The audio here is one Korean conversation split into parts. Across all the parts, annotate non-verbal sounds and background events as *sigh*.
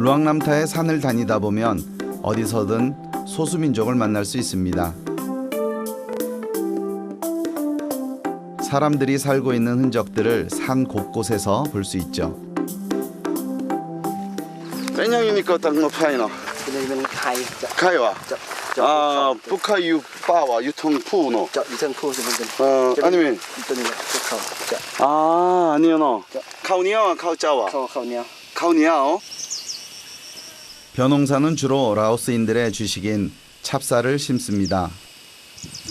루앙남타의 산을 다니다 보면 어디서든 소수민족을 만날 수 있습니다. 사람들이 살고 있는 흔적들을 산 곳곳에서 볼 수 있죠. 뻬냥이니까 땅거 뭐 파이너. 카이와. 아, 북카유 빠와 유통푸노. 유통푸노. 어, 아니면. 아, 아니요 너. 카우니아, 카우짜와. 카우니아. 카우니아오. 벼농사는 주로 라오스인들의 주식인 찹쌀을 심습니다.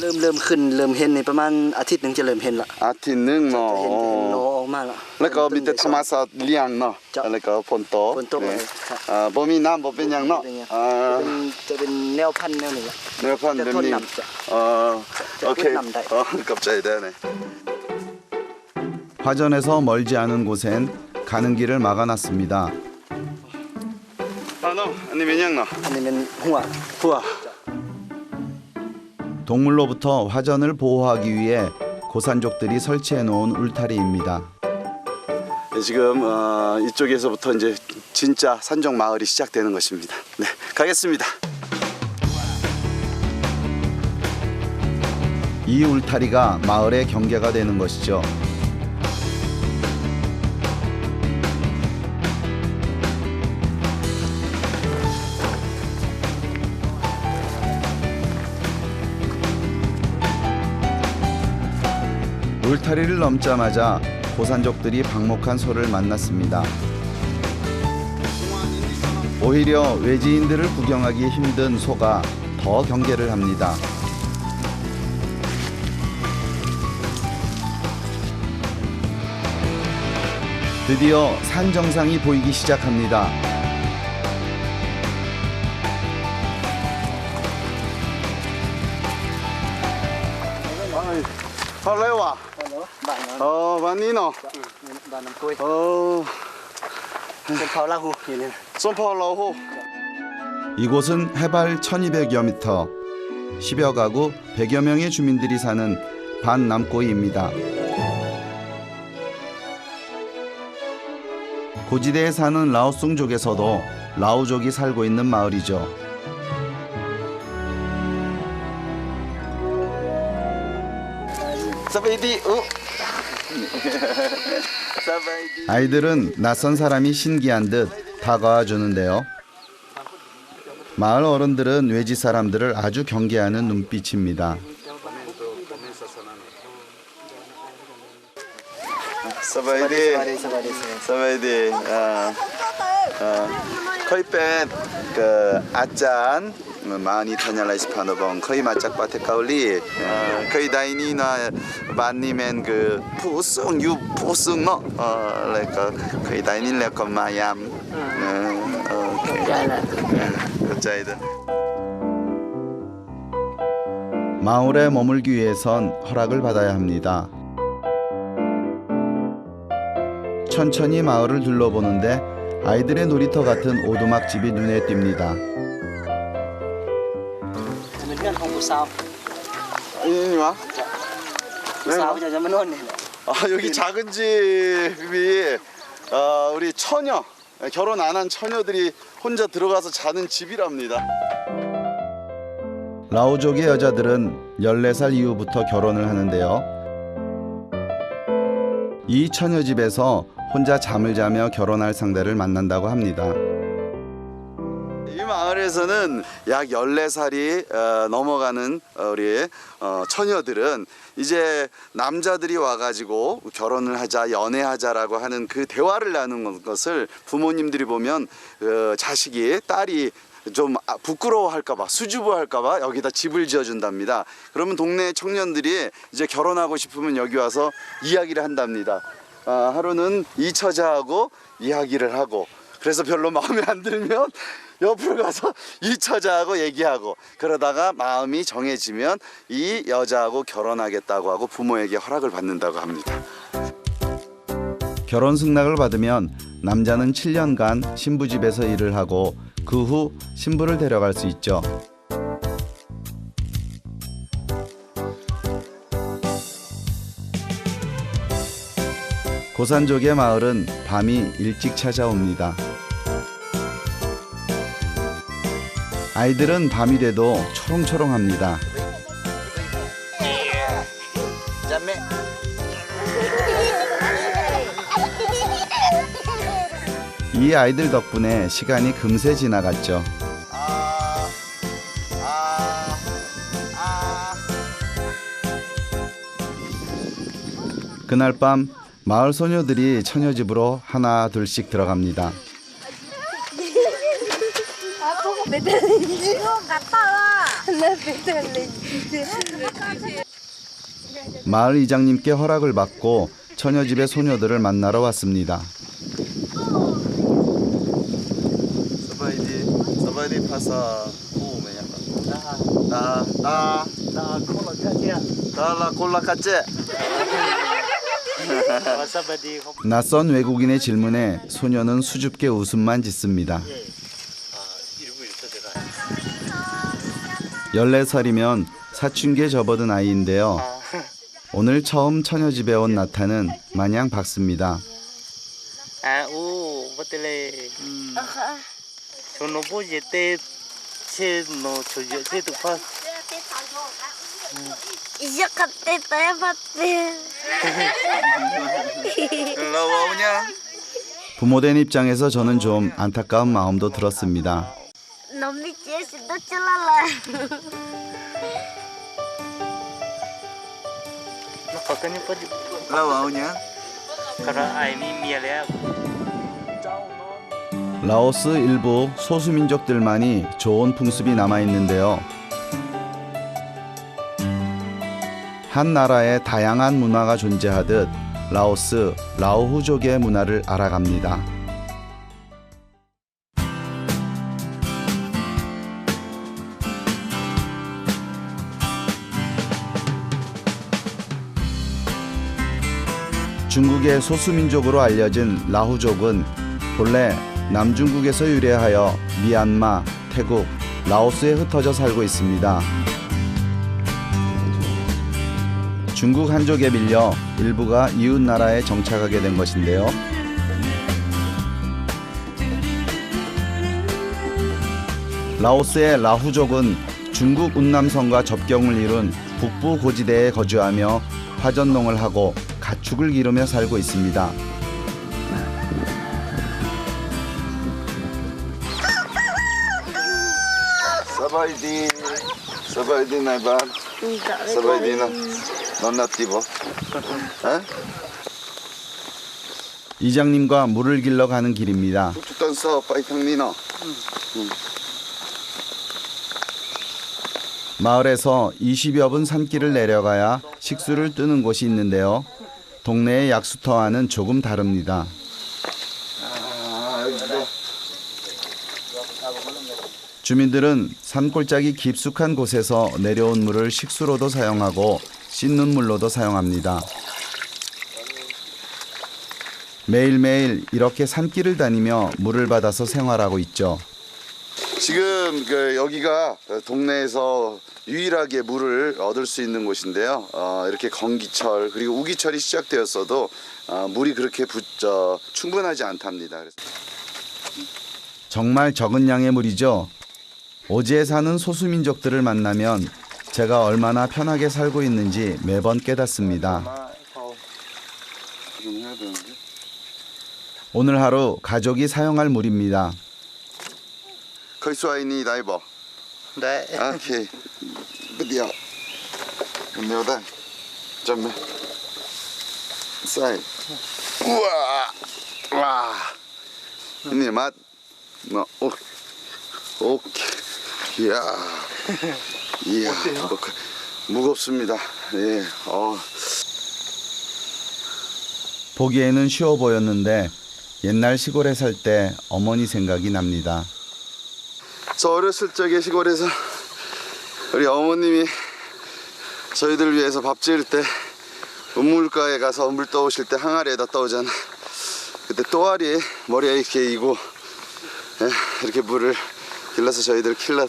เริ่มเริ่มขึ้นเริ่มเห็นในประมาณอาทิตย์หนึ่งจะเริ่มเห็นละ 아티는 จะเห็นจะเห็นโน 뭐 ออกมาละ แล้วก็มีแต่ธรรมศาสตร์เลี้ยงเนาะ จ้ะ แล้วก็ฝนตก ฝนตก เนี่ย ครับ อ่าบ่มีน้ำบ่เป็นหยังเนาะ เป็นหยัง อ่า จะเป็นจะเป็นแนวพันธุ์แนวหนึ่งละ เนื้อพันธุ์ จะ แบบ ทน นี้ น้ำจ้ะ 어 จะ 오케이 อึดน้ำได้ 어 갑자기 되네 화전에서 멀지 않은 곳엔 가는 길을 막아놨습니다. 산호 아니면 양나 아니면 홍아 부아 동물로부터 화전을 보호하기 위해 고산족들이 설치해 놓은 울타리입니다. 지금 어, 이쪽에서부터 이제 진짜 산정 마을이 시작되는 것입니다. 네, 가겠습니다. 이 울타리가 마을의 경계가 되는 것이죠. 울타리를 넘자마자 고산족들이 방목한 소를 만났습니다. 오히려 외지인들을 구경하기 힘든 소가 더 경계를 합니다. 드디어 산 정상이 보이기 시작합니다. vani no. Đoàn làm cối. 어, Trên pháo la hù. nhìn này. 쏜파울라호. 이곳은 해발 1200여 미터, 10여 가구 100여 명의 주민들이 사는 반남고이입니다. 고지대에 사는 라오쑹족에서도 라오족이 살고 있는 마을이죠. *laughs* 아이들은 낯선 사람이 신기한 듯 다가와 주는데요. 마을 어른들은 외지 사람들을 아주 경계하는 눈빛입니다. 사바이디, 사바이디, 아, 아, 코이펜 그 아짠. 많이 다녀라이스 파노봉 거의 마짝과 테카올리. 어, 거의 다이니나 만니맨 그 푸송 유 푸송 너 뭐? 어, 그러니까 거의 다이니 레코 마얌. 음, 어, 오케이. 음, 짜이다 마을에 머물기 위해선 허락을 받아야 합니다. 천천히 마을을 둘러보는데 아이들의 놀이터 같은 오두막 집이 눈에 띕니다. 사업. 이님 와. 사업자 좀 넣었네. 아, 여기 작은 집이 어, 우리 처녀 결혼 안 한 처녀들이 혼자 들어가서 자는 집이랍니다. 라오족의 여자들은 14살 이후부터 결혼을 하는데요. 이 처녀집에서 혼자 잠을 자며 결혼할 상대를 만난다고 합니다. 이 마을에서는 약 14살이 어, 넘어가는 어, 우리 어, 처녀들은 이제 남자들이 와가지고 결혼을 하자 연애하자라고 하는 그 대화를 나누는 것을 부모님들이 보면 어, 자식이 딸이 좀 아, 부끄러워할까봐 수줍어할까봐 여기다 집을 지어준답니다. 그러면 동네 청년들이 이제 결혼하고 싶으면 여기 와서 이야기를 한답니다. 아, 하루는 이 처자하고 이야기를 하고 그래서 별로 마음에 안 들면 옆으로 가서 *laughs* 이 처자하고 얘기하고 그러다가 마음이 정해지면 이 여자하고 결혼하겠다고 하고 부모에게 허락을 받는다고 합니다. 결혼 승낙을 받으면 남자는 7년간 신부 집에서 일을 하고 그 후 신부를 데려갈 수 있죠. 고산족의 마을은 밤이 일찍 찾아옵니다. 아이들은 밤이 돼도 초롱초롱합니다. 이 아이들 덕분에 시간이 금세 지나갔죠. 그날 밤 마을 소녀들이 처녀집으로 하나 둘씩 들어갑니다. Nggak tahu lah. Nah, bedalinci. 마을 이장님께 허락을 받고 처녀집의 소녀들을 만나러 왔습니다. 나, 나, 나 낯선 외국인의 질문에 소녀는 수줍게 웃음만 짓습니다. 14살이면 사춘기에 접어든 아이인데요. 오늘 처음 처녀집에 온 나타는 마냥 밝습니다. gì tê chế nó cho dễ chế tự phát Iya kate saya pati. 나와오냐? 부모된 입장에서 저는 좀 안타까운 마음도 들었습니다. Nomi cie sudah celala. nó có cái như phát 나와오냐? cara ai mi mía lẽ 라오스 일부 소수민족들만이 좋은 풍습이 남아 있는데요. 한 나라에 다양한 문화가 존재하듯 라오스 라오후족의 문화를 알아갑니다. 중국의 소수민족으로 알려진 라후족은 본래 남중국에서 유래하여 미얀마, 태국, 라오스에 흩어져 살고 있습니다. 중국 한족에 밀려 일부가 이웃 나라에 정착하게 된 것인데요. 라오스의 라후족은 중국 운남성과 접경을 이룬 북부 고지대에 거주하며 화전농을 하고 가축을 기르며 살고 있습니다. 서바이디, 서바이디 나이바, 서바이디나, 넌나티보. 에? 이장님과 물을 길러 가는 길입니다. 죽던 서 파이탕리너. 마을에서 20여 분 산길을 내려가야 식수를 뜨는 곳이 있는데요. 동네의 약수터와는 조금 다릅니다. 주민들은 산골짜기 깊숙한 곳에서 내려온 물을 식수로도 사용하고 씻는 물로도 사용합니다. 매일매일 이렇게 산길을 다니며 물을 받아서 생활하고 있죠. 지금 그 여기가 동네에서 유일하게 물을 얻을 수 있는 곳인데요. 어, 이렇게 건기철 그리고 우기철이 시작되었어도 어, 물이 그렇게 부, 저, 충분하지 않답니다. 그래서 정말 적은 양의 물이죠. 오지에 사는 소수민족들을 만나면 제가 얼마나 편하게 살고 있는지 매번 깨닫습니다. 되는데. 오늘 하루 가족이 사용할 물입니다. 거기서 이니 다이버. đấy 오케이. 드디어. 금요다. 점매. 사이. 우와. 와. 이니 맛. 뭐, 오. 오케이. 이야. 이야. 뭐, 그, 무겁습니다. 예. 어. 보기에는 쉬워 보였는데 옛날 시골에 살 때 어머니 생각이 납니다. 저 어렸을 적에 시골에서 우리 어머님이 저희들 위해서 밥 지을 때 우물가에 가서 물 떠오실 때 항아리에다 떠오잖아. 그때 또아리 머리에 이렇게 이고 예, 이렇게 물을 길러서 저희들 킬러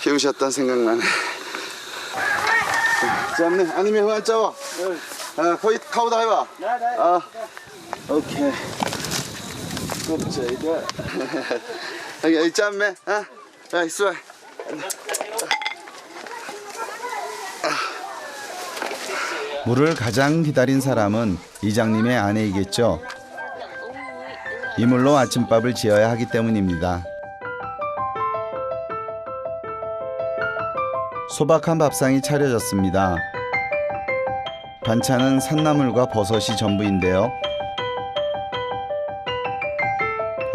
키우셨던 생각나네. 잡네. 아니면 화 짜와. 아, 거의 카우다 해봐. 아, 오케이. 꼽자 이거. *laughs* 여기 짬매. 아, 아, 있어. 물을 가장 기다린 사람은 이장님의 아내이겠죠. 이 물로 아침밥을 지어야 하기 때문입니다. 소박한 밥상이 차려졌습니다. 반찬은 산나물과 버섯이 전부인데요.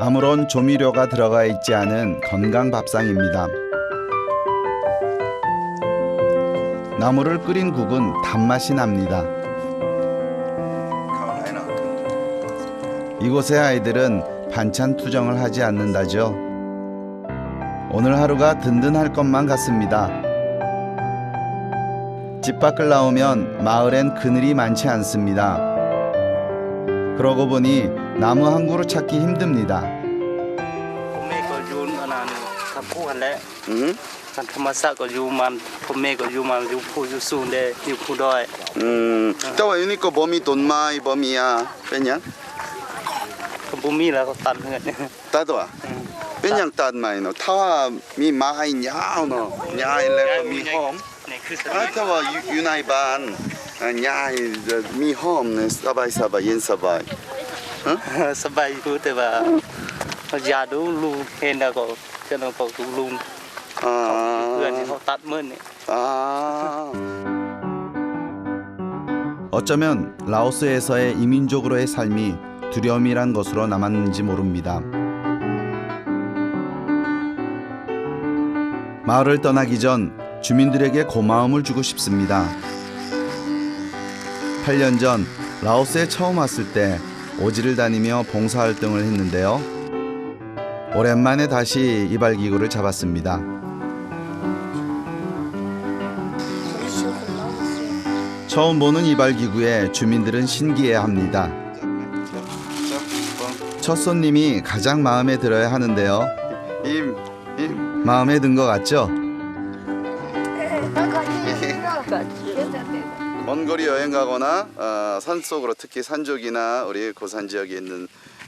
아무런 조미료가 들어가 있지 않은 건강 밥상입니다. 나물을 끓인 국은 단맛이 납니다. 이곳의 아이들은 반찬 투정을 하지 않는다죠. 오늘 하루가 든든할 것만 같습니다. 집 밖을 나오면 마을엔 그늘이 많지 않습니다. 그러고 보니 나무 한 그루 찾기 힘듭니다. 봄에 걸준 하나 갖고 갈래? 응? 한 토마사 걸주만 봄에 걸주만 유포 유수인데 유포도에. 음. 또와 유니코 봄이 돈마이 봄이야. 빼냐? 봄이라고 딴 거네. 따도와. 빼냥 딴마이노 타와 미 마하이 냐오노 냐일레 미홈. 아타와 유나이반 냐이 아, 미홈 네, 사바이 사바이 옌사바이. *laughs* สบายอยู่แต่ว่าอย่าดูลุงเห็นแล้วก็จะต้องบอกดูลุง 아. เพื่อนที่เขาตัดมือนี่ 아. 어쩌면 라오스에서의 이민족으로의 삶이 두려움이란 것으로 남았는지 모릅니다. 마을을 떠나기 전 주민들에게 고마움을 주고 싶습니다. 8년 전 라오스에 처음 왔을 때 오지를 다니며 봉사활동을 했는데요. 오랜만에 다시 이발기구를 잡았습니다. 처음 보는 이발기구에 주민들은 신기해합니다. 첫 손님이 가장 마음에 들어야 하는데요. 임. 임. 마음에 든 것 같죠? *laughs* 먼 거리 여행 가거나 어, 산 속으로 특히 산족이나 우리 고산 지역에 있는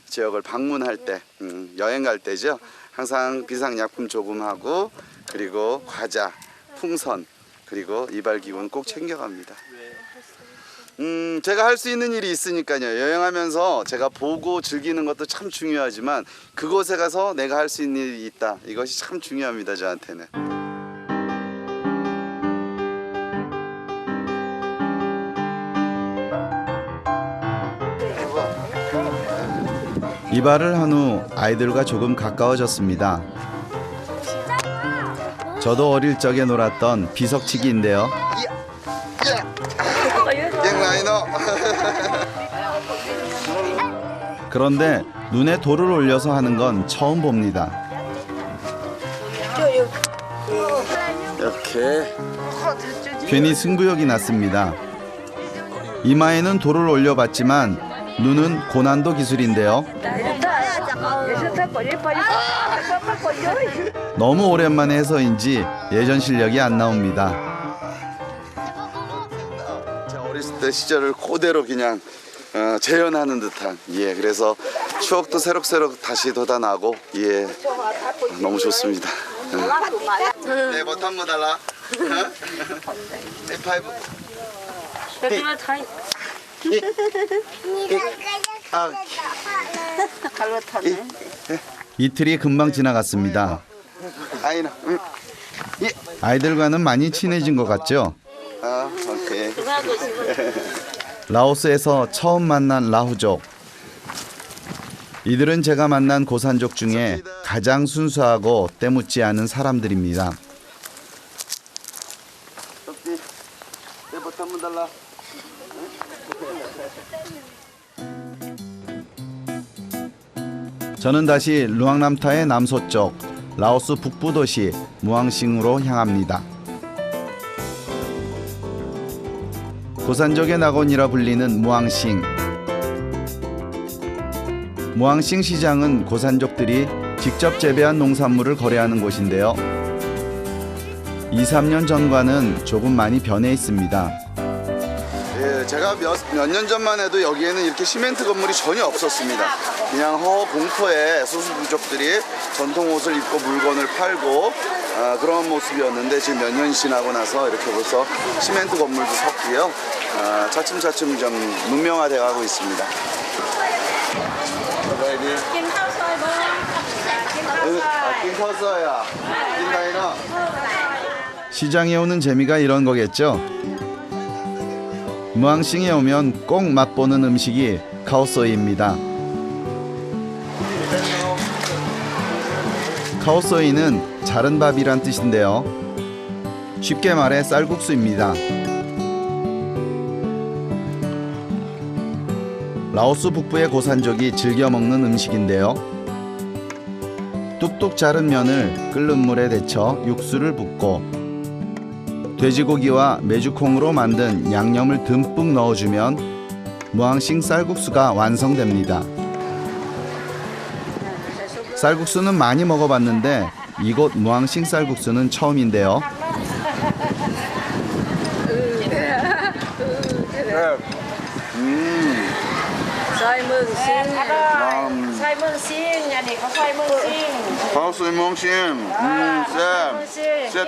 지역을 방문할 때 음, 여행 갈 때죠. 항상 비상약품 조금 하고 그리고 과자, 풍선 그리고 이발기구는 꼭 챙겨갑니다. 음, 제가 할 수 있는 일이 있으니까요. 여행하면서 제가 보고 즐기는 것도 참 중요하지만 그곳에 가서 내가 할 수 있는 일이 있다. 이것이 참 중요합니다. 저한테는. 이발을 한 후 아이들과 조금 가까워졌습니다. 저도 어릴 적에 놀았던 비석치기인데요. 그런데 눈에 돌을 올려서 하는 건 처음 봅니다. 이렇게 괜히 승부욕이 났습니다. 이마에는 돌을 올려봤지만 눈은 고난도 기술인데요. 너무 오랜만에 해서인지 예전 실력이 안 나옵니다. 제 어렸을 때 시절을 그대로 그냥 어, 재현하는 듯한 예 그래서 추억도 새록새록 다시 돋아나고 예 너무 좋습니다. 네 버튼 한번 달라. *laughs* 네 파이브. 아, 이틀이 금방 지나갔습니다. 아이나. 응. 아이들과는 많이 친해진 것 같죠? 아 오케이. 라오스에서 처음 만난 라후족. 이들은 제가 만난 고산족 중에 가장 순수하고 때묻지 않은 사람들입니다. 저는 다시 루앙남타의 남서쪽 라오스 북부 도시 무앙싱으로 향합니다. 고산족의 낙원이라 불리는 무앙싱. 무앙싱 시장은 고산족들이 직접 재배한 농산물을 거래하는 곳인데요. 2, 3년 전과는 조금 많이 변해 있습니다. 예 네, 제가 몇 년 전만 해도 여기에는 이렇게 시멘트 건물이 전혀 없었습니다. 그냥 허 공터에 소수 부족들이 전통 옷을 입고 물건을 팔고 아, 그런 모습이었는데 지금 몇년 지나고 나서 이렇게 벌써 시멘트 건물도 섰고요. 아, 차츰차츰 좀 문명화돼 가고 있습니다. 시장에 오는 재미가 이런 거겠죠. 무항싱에 오면 꼭 맛보는 음식이 카오소이입니다. 카오소이는 자른 밥이란 뜻인데요. 쉽게 말해 쌀국수입니다. 라오스 북부의 고산족이 즐겨 먹는 음식인데요. 뚝뚝 자른 면을 끓는 물에 데쳐 육수를 붓고 돼지고기와 메주콩으로 만든 양념을 듬뿍 넣어주면 무항싱 쌀국수가 완성됩니다. 쌀국수는 많이 먹어봤는데 이곳 무항싱 쌀국수는 처음인데요. 음,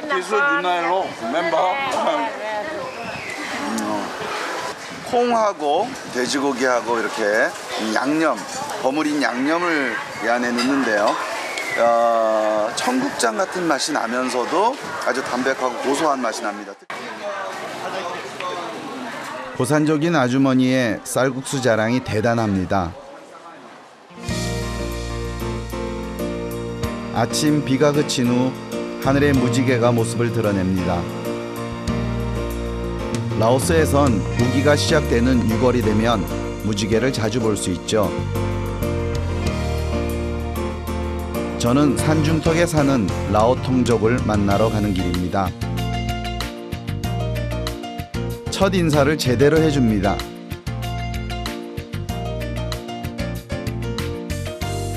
피스 유나일로 멤버. 콩하고 돼지고기하고 이렇게 양념, 버무린 양념을 이 안에 넣는데요. 어, 청국장 같은 맛이 나면서도 아주 담백하고 고소한 맛이 납니다. 고산족인 아주머니의 쌀국수 자랑이 대단합니다. 아침 비가 그친 후 하늘의 무지개가 모습을 드러냅니다. 라오스에선 우기가 시작되는 6월이 되면 무지개를 자주 볼 수 있죠. 저는 산중턱에 사는 라오통족을 만나러 가는 길입니다. 첫 인사를 제대로 해줍니다.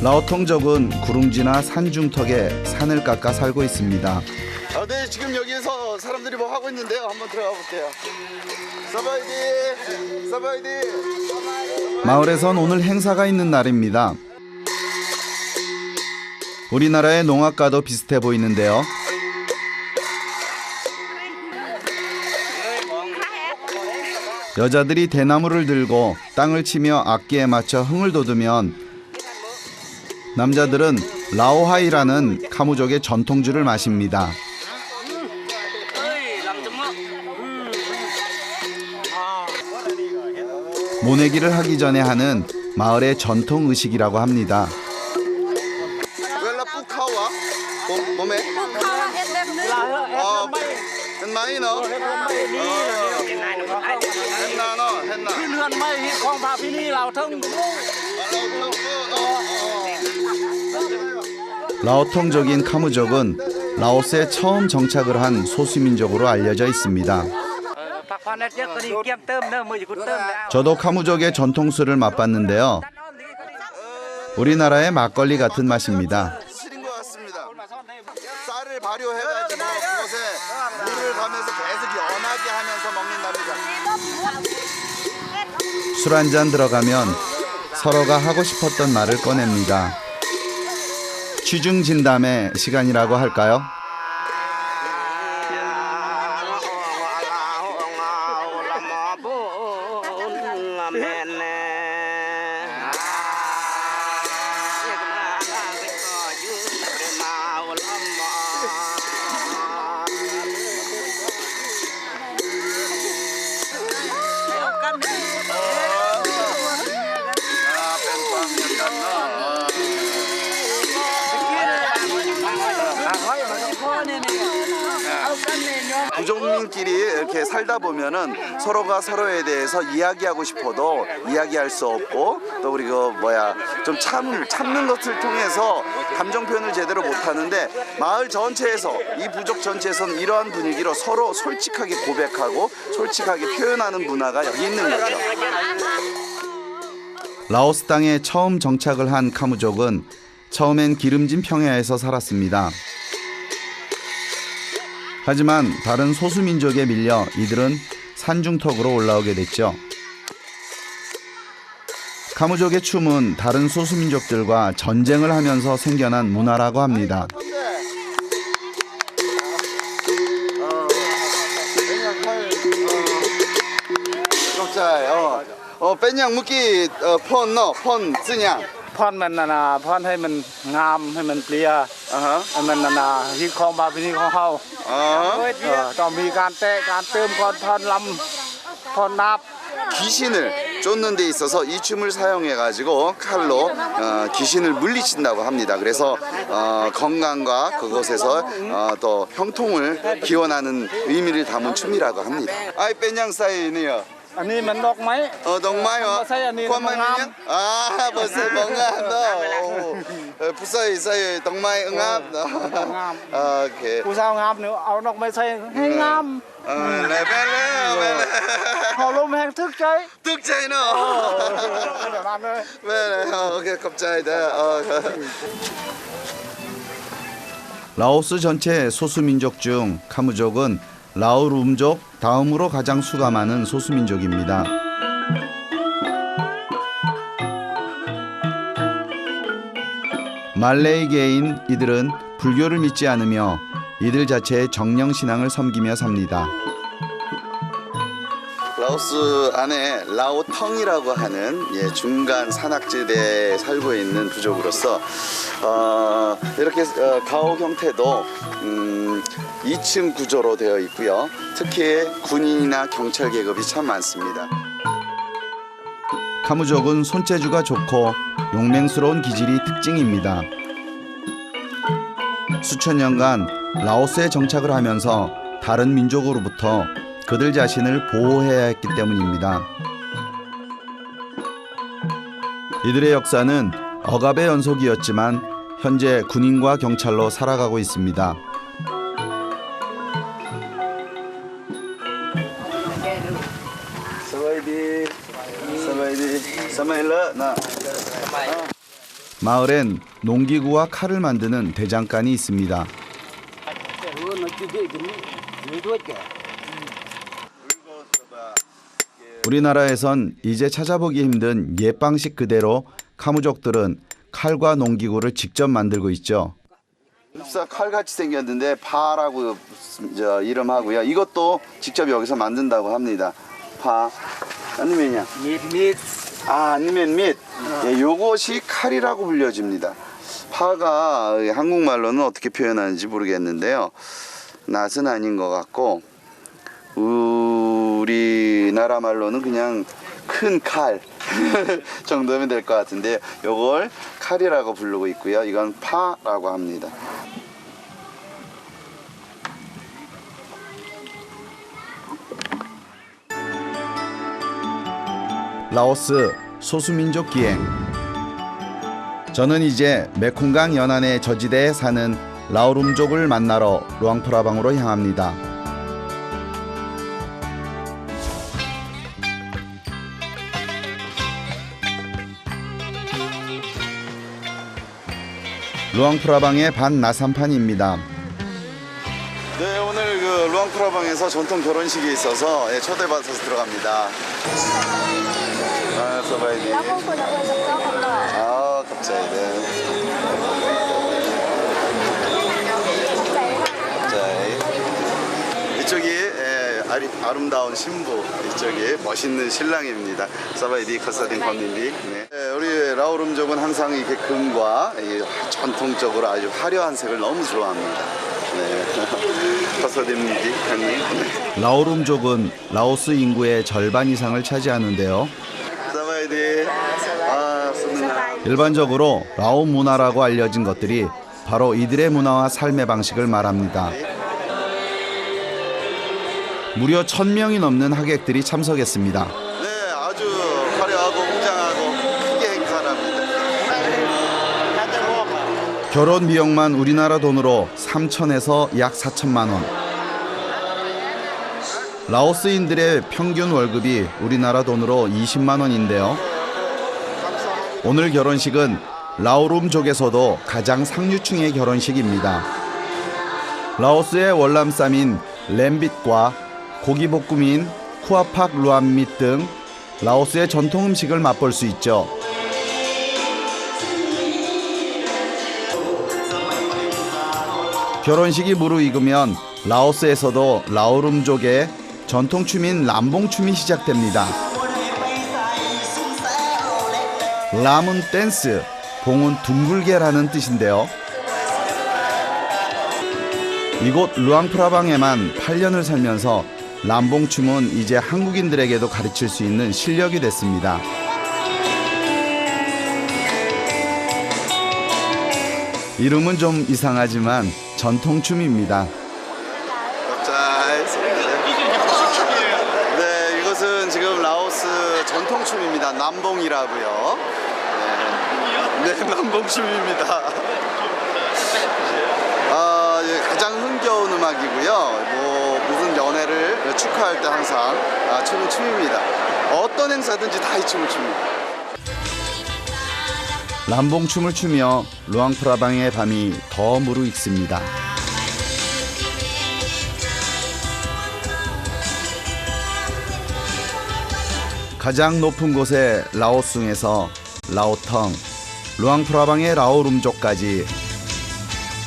라오통족은 구릉지나 산중턱에 산을 깎아 살고 있습니다. 아, 네, 지금 여기에서 사람들이 뭐 하고 있는데요. 한번 들어가 볼게요. 서바이디, 서바이디. 마을에선 오늘 행사가 있는 날입니다. 우리나라의 농악과도 비슷해 보이는데요. 여자들이 대나무를 들고 땅을 치며 악기에 맞춰 흥을 돋우면 남자들은 라오하이라는 카무족의 전통주를 마십니다. 모내기를 하기 전에 하는 마을의 전통 의식이라고 합니다. 라오통족인 카무족은 라오스에 처음 정착을 한 소수민족으로 알려져 있습니다. 저도 카무족의 전통술을 맛봤는데요. 우리나라의 막걸리 같은 맛입니다. 쌀을 발효해가지고 그것에 물을 가면서 계속 연하게 하면서 먹는답니다. 술 한 잔 들어가면 서로가 하고 싶었던 말을 꺼냅니다. 취중 진담의 시간이라고 할까요? 부족민끼리 이렇게 살다 보면은 서로가 서로에 대해서 이야기하고 싶어도 이야기할 수 없고 또 우리 그 뭐야 좀 참, 참는 것을 통해서 감정 표현을 제대로 못 하는데 마을 전체에서 이 부족 전체에서는 이러한 분위기로 서로 솔직하게 고백하고 솔직하게 표현하는 문화가 여기 있는 거죠. 라오스 땅에 처음 정착을 한 카무족은 처음엔 기름진 평야에서 살았습니다. 하지만 다른 소수민족에 밀려 이들은 산중턱으로 올라오게 됐죠. 카무족의 춤은 다른 소수민족들과 전쟁을 하면서 생겨난 문화라고 합니다. 어, 뺀양 묶기 어, 폰 넣어, 폰 쓰냐? 폰 만나나, 폰 하면 남, 하면 리야 អាមិនណាហ៊ីខំមកពីនេះខំហៅអឺតមីកានតេកានទើមគាត់ផនលំផនណាប់ 귀신을 쫓는 데 있어서 이 춤을 사용해 가지고 칼로 어, 귀신을 물리친다고 합니다. 그래서 어, 건강과 그곳에서 어, 또 형통을 기원하는 의미를 담은 춤이라고 합니다. 아이 뺀양 사이네요. อันนี้มันดอกไม้ เออดอกไม้เหรอใช่อันนี้ความมังามอ่าบ่ใส่บ่งามเนาะเออผู้ใส่ใส่ดอกไม้งามเนาะโอเคผู้สาวงามเนี่ยเอาดอกไม้ใส่ให้งามเออแล้แม่แล้วแม่แล้อลมแห้งทึกใจทึกใจเนาะแม่แล้วโอเคขอบใจเด้อเออ 라오스 전체 소수민족 중 카무족은 라오룸족 다음으로 가장 수가 많은 소수민족입니다. 말레이계인 이들은 불교를 믿지 않으며 이들 자체의 정령 신앙을 섬기며 삽니다. 라오스 안에 라오텅이라고 하는 예, 중간 산악지대에 살고 있는 부족으로서 어, 이렇게 어, 가옥 형태도 음, 2층 구조로 되어 있고요. 특히 군인이나 경찰 계급이 참 많습니다. 카무족은 손재주가 좋고 용맹스러운 기질이 특징입니다. 수천 년간 라오스에 정착을 하면서 다른 민족으로부터 그들 자신을 보호해야 했기 때문입니다. 이들의 역사는 억압의 연속이었지만 현재 군인과 경찰로 살아가고 있습니다. 마을엔 농기구와 칼을 만드는 대장간이 있습니다. 우리나라에선 이제 찾아보기 힘든 옛 방식 그대로 카무족들은 칼과 농기구를 직접 만들고 있죠. 흡사 칼같이 생겼는데 파라고 이름하고요. 이것도 직접 여기서 만든다고 합니다. 파 아니면요? 밑 아, 아니면 밑. 어. 예, 요것이 칼이라고 불려집니다. 파가 한국말로는 어떻게 표현하는지 모르겠는데요. 낫은 아닌 것 같고 으... 우리나라 말로는 그냥 큰 칼 *laughs* 정도면 될 것 같은데 요걸 칼이라고 부르고 있고요. 이건 파라고 합니다. 라오스 소수민족 기행. 저는 이제 메콩강 연안의 저지대에 사는 라오룸족을 만나러 루앙프라방으로 향합니다. 루앙프라방의 반나산판입니다. 네 오늘 그 루앙프라방에서 전통 결혼식이 있어서 예, 초대받아서 들어갑니다. 아 서바이디. 아 갑자기 네. 자 이쪽이 예, 아리, 아름다운 신부 이쪽이 멋있는 신랑입니다. 서바이디 카사딘 관민비. 네. 예, 우리 라오룸족은 항상 이렇게 금과 이 전통적으로 아주 화려한 색을 너무 좋아합니다. 네. *laughs* 카사딘비 관님. 네. 라오룸족은 라오스 인구의 절반 이상을 차지하는데요. 서바이디. 아. 일반적으로 라오 문화라고 알려진 것들이 바로 이들의 문화와 삶의 방식을 말합니다. 무려 천 명이 넘는 하객들이 참석했습니다. 네, 아주 화려하고 웅장하고 크게 행사합니다. 결혼 비용만 우리나라 돈으로 3천에서 약 4천만 원. 라오스인들의 평균 월급이 우리나라 돈으로 20만 원인데요. 오늘 결혼식은 라오룸족에서도 가장 상류층의 결혼식입니다. 라오스의 월남쌈인 램빗과 고기볶음인 쿠아팍 루안밋 등 라오스의 전통 음식을 맛볼 수 있죠. 결혼식이 무르익으면 라오스에서도 라오름족의 전통춤인 람봉춤이 시작됩니다. 람은 댄스, 봉은 둥글게라는 뜻인데요. 이곳 루앙프라방에만 8년을 살면서 람봉춤은 이제 한국인들에게도 가르칠 수 있는 실력이 됐습니다. 이름은 좀 이상하지만 전통춤입니다. 잘 네, 이것은 지금 라오스 전통춤입니다. 남봉이라고요. 네, 네 남봉춤입니다. 아, 예, 가장 흥겨운 음악이고요. 뭐 무슨 연애를 축하할 때 항상 아, 추는 춤입니다. 어떤 행사든지 다 이 춤을 춥니다. 람봉춤을 추며 루앙프라방의 밤이 더 무르익습니다. 가장 높은 곳의 라오숭에서 라오텅, 루앙프라방의 라오룸족까지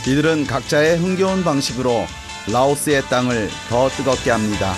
이들은 각자의 흥겨운 방식으로 라오스의 땅을 더 뜨겁게 합니다.